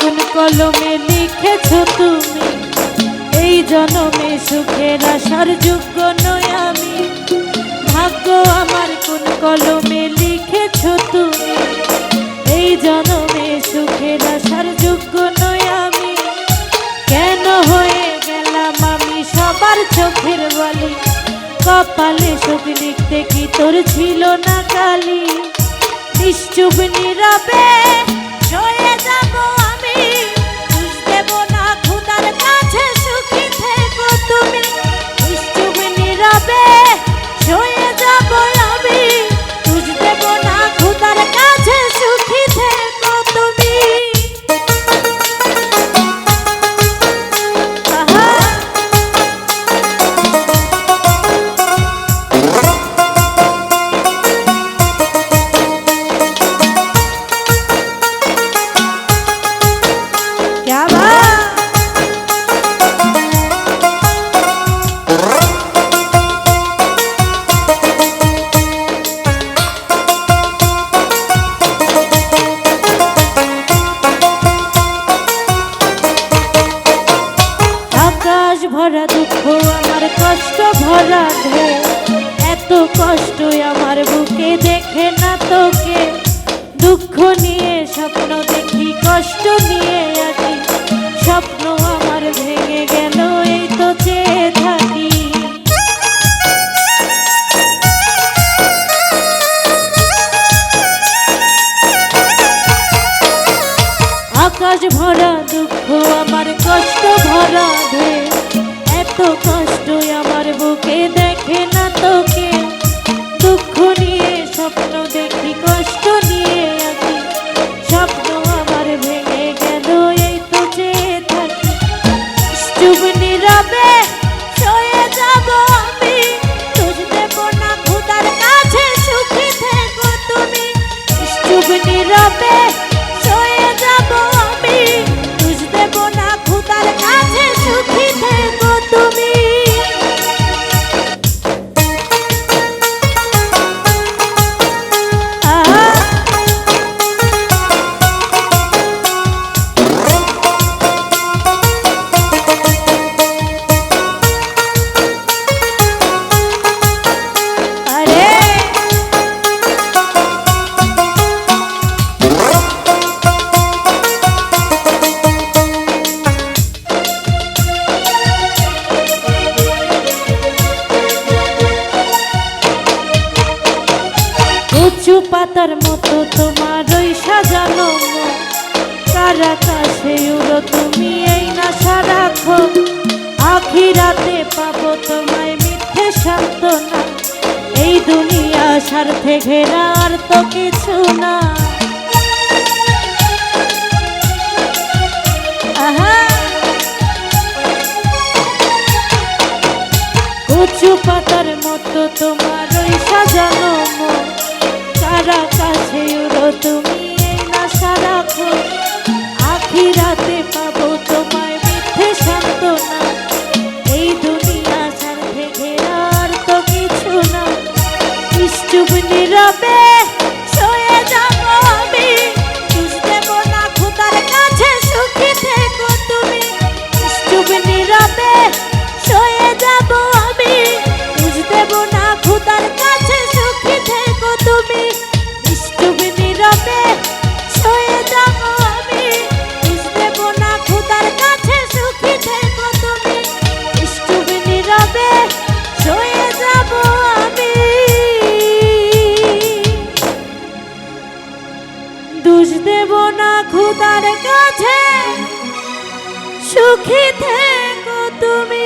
কোন কলমে লিখেছ তুমি? এই জনমে সুখের আসার যোগ্য নই আমি। ভাগ্য আমার কোন কলমে লিখেছ তুমি? এই জনমে সুখের আসার যোগ্য নই আমি। কেন হয়ে গেলাম আমি সবার চোখের বলি? কপালে সুখ লিখতে কি তোর ছিল না কালি? নিশ্চুপ নীরবে ভরা দুঃখ, আমার কষ্ট ভরা ঢেউ। এত কষ্ট আমার বুকে দেখে না তোকে। দুঃখ নিয়ে, স্বপ্ন দেখি, কষ্ট নিয়ে আছি। স্বপ্ন আমার ভেঙে গেল, এই তো চেয়ে থাকি। আকাশ ভরা দুঃখ, আমার কষ্ট ভরা ঢেউ। এত আমার বুকে দেখে না তোকে। দুঃখ নিয়ে, স্বপ্ন দেখি, কষ্ট নিয়ে স্বপ্ন আমার ভেঙে গেল, এই তো চেয়ে থাকি। চুপ নীরবে সয়ে না খুদার কাছে সুখী থেকো তুমি। উঁচু পাতার মতো তোমার ওই সাজানো। কার আকাশে উড়ো তুমি এই নাশা রাখো। আখিরাতে পাবো তোমায় মিথ্যে সান্ত্বনা। এই দুনিয়া স্বার্থে ঘেরা আর তো কিছু না। উঁচু পাতার মতো তোমার ওই সাজানো মন। কারা কাছে উড়ো, তুমি এই নাশা রাখো। আখিরাতে পাবো তোমায় মিথ্যে সান্ত্বনা। এই দুনিয়া সাথে ঘেরার তো কিছু না। নিশ্চুপ নীরবে দেব না খুদার কাছে। সুখী থেকো তুমি